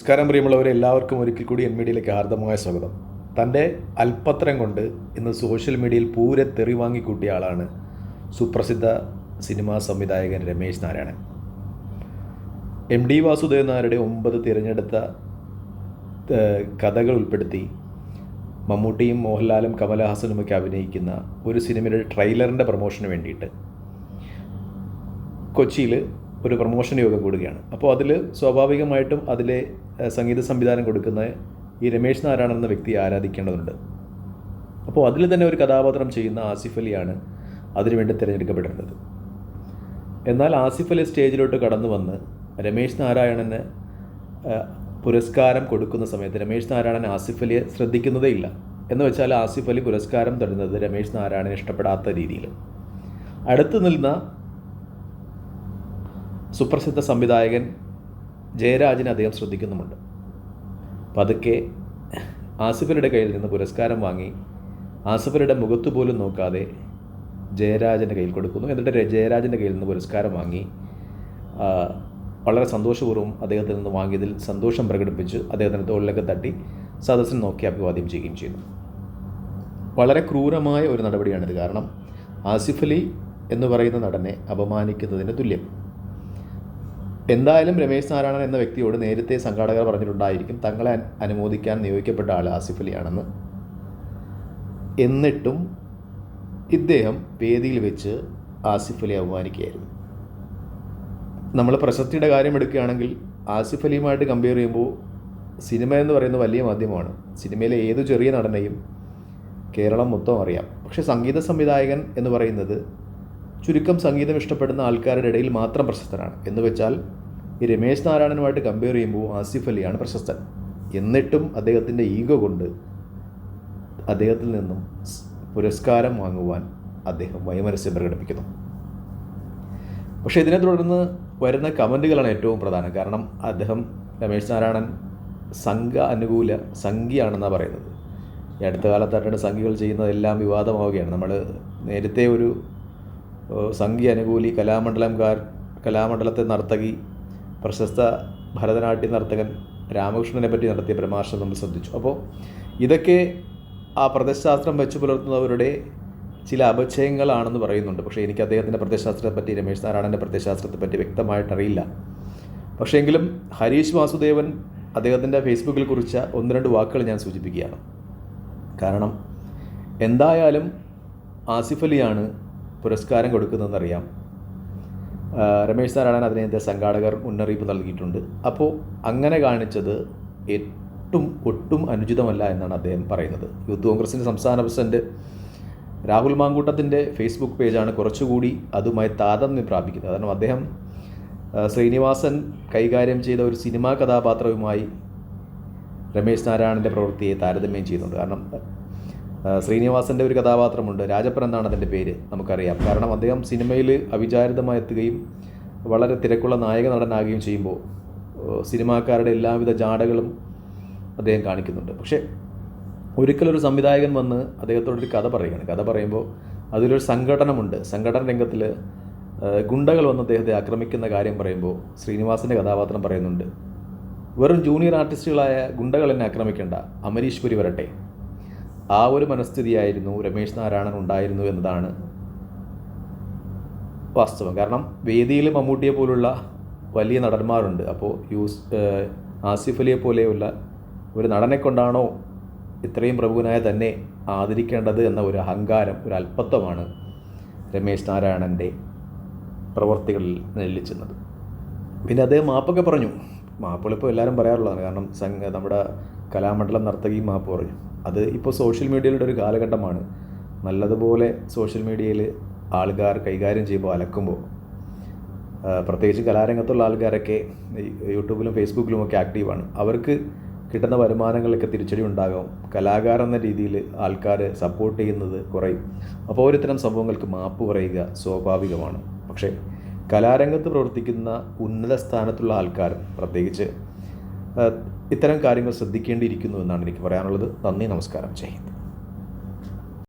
നമസ്കാരം പ്രിയമുള്ളവരെ എല്ലാവർക്കും ഒരിക്കൽ കൂടി എൻ മീഡിയയിലേക്ക് ഹാർദമായ സ്വാഗതം. തന്റെ അല്പത്രം കൊണ്ട് ഇന്ന് സോഷ്യൽ മീഡിയയിൽ പൂരെ തെറി വാങ്ങിക്കൂട്ടിയ ആളാണ് സുപ്രസിദ്ധ സിനിമാ സംവിധായകൻ രമേശ് നാരായണൻ. എം ഡി വാസുദേവൻ നായരുടെ ഒമ്പത് തിരഞ്ഞെടുത്ത കഥകൾ ഉൾപ്പെടുത്തി മമ്മൂട്ടിയും മോഹൻലാലും കമലഹാസനുമൊക്കെ അഭിനയിക്കുന്ന ഒരു സിനിമയുടെ ട്രെയിലറിന്റെ പ്രൊമോഷന് വേണ്ടിയിട്ട് കൊച്ചിയിൽ ഒരു പ്രൊമോഷൻ യോഗം കൂടുകയാണ്. അപ്പോൾ അതിൽ സ്വാഭാവികമായിട്ടും അതിലെ സംഗീത സംവിധാനം കൊടുക്കുന്ന ഈ രമേശ് നാരായണൻ എന്ന വ്യക്തിയെ ആരാധിക്കേണ്ടതുണ്ട്. അപ്പോൾ അതിൽ തന്നെ ഒരു കഥാപാത്രം ചെയ്യുന്ന ആസിഫ് അലിയാണ് അതിനുവേണ്ടി തിരഞ്ഞെടുക്കപ്പെടേണ്ടത് എന്നാൽ ആസിഫ് അലി സ്റ്റേജിലോട്ട് കടന്നു വന്ന് രമേശ് നാരായണന് പുരസ്കാരം കൊടുക്കുന്ന സമയത്ത് രമേശ് നാരായണൻ ആസിഫ് അലിയെ ശ്രദ്ധിക്കുന്നതേ ഇല്ല. എന്ന് വെച്ചാൽ ആസിഫ് അലി പുരസ്കാരം തരുന്നത് രമേശ് നാരായണന് ഇഷ്ടപ്പെടാത്ത രീതിയിൽ അടുത്ത് നിന്ന സുപ്രസിദ്ധ സംവിധായകൻ ജയരാജിനെ അദ്ദേഹം ശ്രദ്ധിക്കുന്നുമുണ്ട്. പതുക്കെ ആസിഫലിയുടെ കയ്യിൽ നിന്ന് പുരസ്കാരം വാങ്ങി ആസിഫലിയുടെ മുഖത്ത് പോലും നോക്കാതെ ജയരാജന്റെ കയ്യിൽ കൊടുക്കുന്നു. എന്നിട്ട് ജയരാജന്റെ കയ്യിൽ നിന്ന് പുരസ്കാരം വാങ്ങി വളരെ സന്തോഷപൂർവം അദ്ദേഹത്തിൽ നിന്ന് വാങ്ങിയതിൽ സന്തോഷം പ്രകടിപ്പിച്ച് അദ്ദേഹത്തിന്റെ തോളിലൊക്കെ തട്ടി സദസ്സിനെ നോക്കി അഭിവാദ്യം ചെയ്യുകയും ചെയ്യുന്നു. വളരെ ക്രൂരമായ ഒരു നടപടിയാണിത്. കാരണം ആസിഫ് അലി എന്ന് പറയുന്ന നടനെ അപമാനിക്കുന്നതിന് തുല്യം. എന്തായാലും രമേശ് നാരായണൻ എന്ന വ്യക്തിയോട് നേരത്തെ സംഘാടകർ പറഞ്ഞിട്ടുണ്ടായിരിക്കും തങ്ങളെ അനുമോദിക്കാൻ നിയോഗിക്കപ്പെട്ട ആൾ ആസിഫ് അലിയാണെന്ന് എന്നിട്ടും ഇദ്ദേഹം വേദിയിൽ വെച്ച് ആസിഫ് അലി അപമാനിക്കുകയായിരുന്നു. നമ്മൾ പ്രശസ്തിയുടെ കാര്യം എടുക്കുകയാണെങ്കിൽ ആസിഫ് അലിയുമായിട്ട് കമ്പയർ ചെയ്യുമ്പോൾ സിനിമ എന്ന് പറയുന്ന വലിയ മാധ്യമമാണ്. സിനിമയിലെ ഏതു ചെറിയ നടനെയും കേരളം മൊത്തം അറിയാം. പക്ഷേ സംഗീത സംവിധായകൻ എന്ന് പറയുന്നത് ചുരുക്കം സംഗീതം ഇഷ്ടപ്പെടുന്ന ആൾക്കാരുടെ ഇടയിൽ മാത്രം പ്രശസ്തനാണ്. എന്ന് വെച്ചാൽ ഈ രമേശ് നാരായണനുമായിട്ട് കമ്പയർ ചെയ്യുമ്പോൾ ആസിഫ് അലിയാണ് പ്രശസ്തൻ. എന്നിട്ടും അദ്ദേഹത്തിന്റെ ഈഗോ കൊണ്ട് അദ്ദേഹത്തിൽ നിന്നും പുരസ്കാരം വാങ്ങുവാൻ അദ്ദേഹം വൈമനസ്യം പ്രകടിപ്പിക്കുന്നു. പക്ഷേ ഇതിനെ തുടർന്ന് വരുന്ന കമന്റുകളാണ് ഏറ്റവും പ്രധാനം. കാരണം അദ്ദേഹം രമേശ് നാരായണൻ സംഘ അനുകൂല സംഘിയാണെന്നാണ് പറയുന്നത്. ഈ അടുത്ത കാലത്തായിട്ടാണ് സംഘികൾ ചെയ്യുന്നതെല്ലാം വിവാദമാവുകയാണ്. നമ്മൾ നേരത്തെ ഒരു സംഘി അനുകൂലി കലാമണ്ഡലംകാർ കലാമണ്ഡലത്തെ നർത്തകി പ്രശസ്ത ഭരതനാട്യ നർത്തകൻ രാമകൃഷ്ണനെ പറ്റി നടത്തിയ പ്രഭാഷണം നമ്മൾ ശ്രദ്ധിച്ചു. അപ്പോൾ ഇതൊക്കെ ആ പ്രത്യശാസ്ത്രം വെച്ച് പുലർത്തുന്നവരുടെ ചില അപചയങ്ങളാണെന്ന് പറയുന്നുണ്ട്. പക്ഷേ എനിക്ക് അദ്ദേഹത്തിന്റെ പ്രത്യശാസ്ത്രത്തെ പറ്റി രമേശ് നാരായണന്റെ പ്രത്യശാസ്ത്രത്തെ പറ്റി വ്യക്തമായിട്ടറിയില്ല പക്ഷേ എങ്കിലും ഹരീഷ് വാസുദേവൻ അദ്ദേഹത്തിന്റെ ഫേസ്ബുക്കിൽ കുറിച്ച ഒന്ന് രണ്ട് വാക്കുകൾ ഞാൻ സൂചിപ്പിക്കുകയാണ്. കാരണം എന്തായാലും ആസിഫ് അലിയാണ് പുരസ്കാരം കൊടുക്കുന്നതെന്നറിയാം. രമേശ് നാരായണൻ അതിനെതിരെ സംഘാടകർ മുന്നറിയിപ്പ് നൽകിയിട്ടുണ്ട്. അപ്പോൾ അങ്ങനെ കാണിച്ചത് ഒട്ടും ഒട്ടും അനുചിതമല്ല എന്നാണ് അദ്ദേഹം പറയുന്നത്. യൂത്ത് കോൺഗ്രസിന്റെ സംസ്ഥാന പ്രസിഡന്റ് രാഹുൽ മാങ്കൂട്ടത്തിന്റെ ഫേസ്ബുക്ക് പേജാണ് കുറച്ചുകൂടി അതുമായി താതമ്യം പ്രാപിക്കുന്നത്. കാരണം അദ്ദേഹം ശ്രീനിവാസൻ കൈകാര്യം ചെയ്ത ഒരു സിനിമാ കഥാപാത്രവുമായി രമേശ് നാരായണന്റെ പ്രവൃത്തിയെ താരതമ്യം ചെയ്യുന്നുണ്ട്. കാരണം ശ്രീനിവാസന്റെ ഒരു കഥാപാത്രമുണ്ട്. രാജപ്പൻ എന്നാണ് അതിന്റെ പേര്. നമുക്കറിയാം. കാരണം അദ്ദേഹം സിനിമയിൽ അവിചാരിതമായി എത്തുകയും വളരെ തിരക്കുള്ള നായക നടനാകുകയും ചെയ്യുമ്പോൾ സിനിമാക്കാരുടെ എല്ലാവിധ ജാടകളും അദ്ദേഹം കാണിക്കുന്നുണ്ട്. പക്ഷേ ഒരിക്കലൊരു സംവിധായകൻ വന്ന് അദ്ദേഹത്തോടൊരു കഥ പറയുകയാണ്. കഥ പറയുമ്പോൾ അതിലൊരു സംഘടനമുണ്ട്. സംഘടന രംഗത്തിൽ ഗുണ്ടകൾ വന്ന് അദ്ദേഹത്തെ ആക്രമിക്കുന്ന കാര്യം പറയുമ്പോൾ ശ്രീനിവാസിന്റെ കഥാപാത്രം പറയുന്നുണ്ട്. വെറും ജൂനിയർ ആർട്ടിസ്റ്റുകളായ ഗുണ്ടകൾ എന്നെ ആക്രമിക്കേണ്ട. അമരീശ്വരി വരട്ടെ. ആ ഒരു മനസ്ഥിതിയായിരുന്നു രമേശ് നാരായണൻ ഉണ്ടായിരുന്നു എന്നതാണ് വാസ്തവം. കാരണം വേദിയിൽ മമ്മൂട്ടിയെ പോലുള്ള വലിയ നടന്മാരുണ്ട്. അപ്പോൾ യൂസ് ആസിഫ് അലിയെ പോലെയുള്ള ഒരു നടനെ കൊണ്ടാണോ ഇത്രയും പ്രഭുവിനായ തന്നെ ആദരിക്കേണ്ടത് എന്ന ഒരു അഹങ്കാരം ഒരു അല്പത്വമാണ് രമേശ് നാരായണന്റെ പ്രവർത്തികളിൽ നെല്ലിച്ചെന്നത് പിന്നെ അദ്ദേഹം മാപ്പൊക്കെ പറഞ്ഞു. മാപ്പുകൾ ഇപ്പോൾ എല്ലാവരും പറയാറുള്ളതാണ്. കാരണം സംഘ നമ്മുടെ കലാമണ്ഡലം നർത്തകി മാപ്പ് പറഞ്ഞു. അത് ഇപ്പോൾ സോഷ്യൽ മീഡിയയുടെ ഒരു കാലഘട്ടമാണ്. നല്ലതുപോലെ സോഷ്യൽ മീഡിയയിൽ ആൾക്കാർ കൈകാര്യം ചെയ്യുമ്പോൾ അലക്കുമ്പോൾ പ്രത്യേകിച്ച് കലാരംഗത്തുള്ള ആൾക്കാരൊക്കെ യൂട്യൂബിലും ഫേസ്ബുക്കിലും ഒക്കെ ആക്റ്റീവാണ് അവർക്ക് കിട്ടുന്ന വരുമാനങ്ങളൊക്കെ തിരിച്ചടി ഉണ്ടാകും. കലാകാരൻ എന്ന രീതിയിൽ ആൾക്കാർ സപ്പോർട്ട് ചെയ്യുന്നത് കുറയും. അപ്പോൾ ഓരോരുത്തരം സംഭവങ്ങൾക്ക് മാപ്പ് പറയുക സ്വാഭാവികമാണ്. പക്ഷേ കലാരംഗത്ത് പ്രവർത്തിക്കുന്ന ഉന്നത സ്ഥാനത്തുള്ള ആൾക്കാർ പ്രത്യേകിച്ച് ഇത്തരം കാര്യങ്ങൾ ശ്രദ്ധിക്കേണ്ടിയിരിക്കുന്നു എന്നാണ് എനിക്ക് പറയാനുള്ളത്. നന്ദി നമസ്കാരം. ജയ്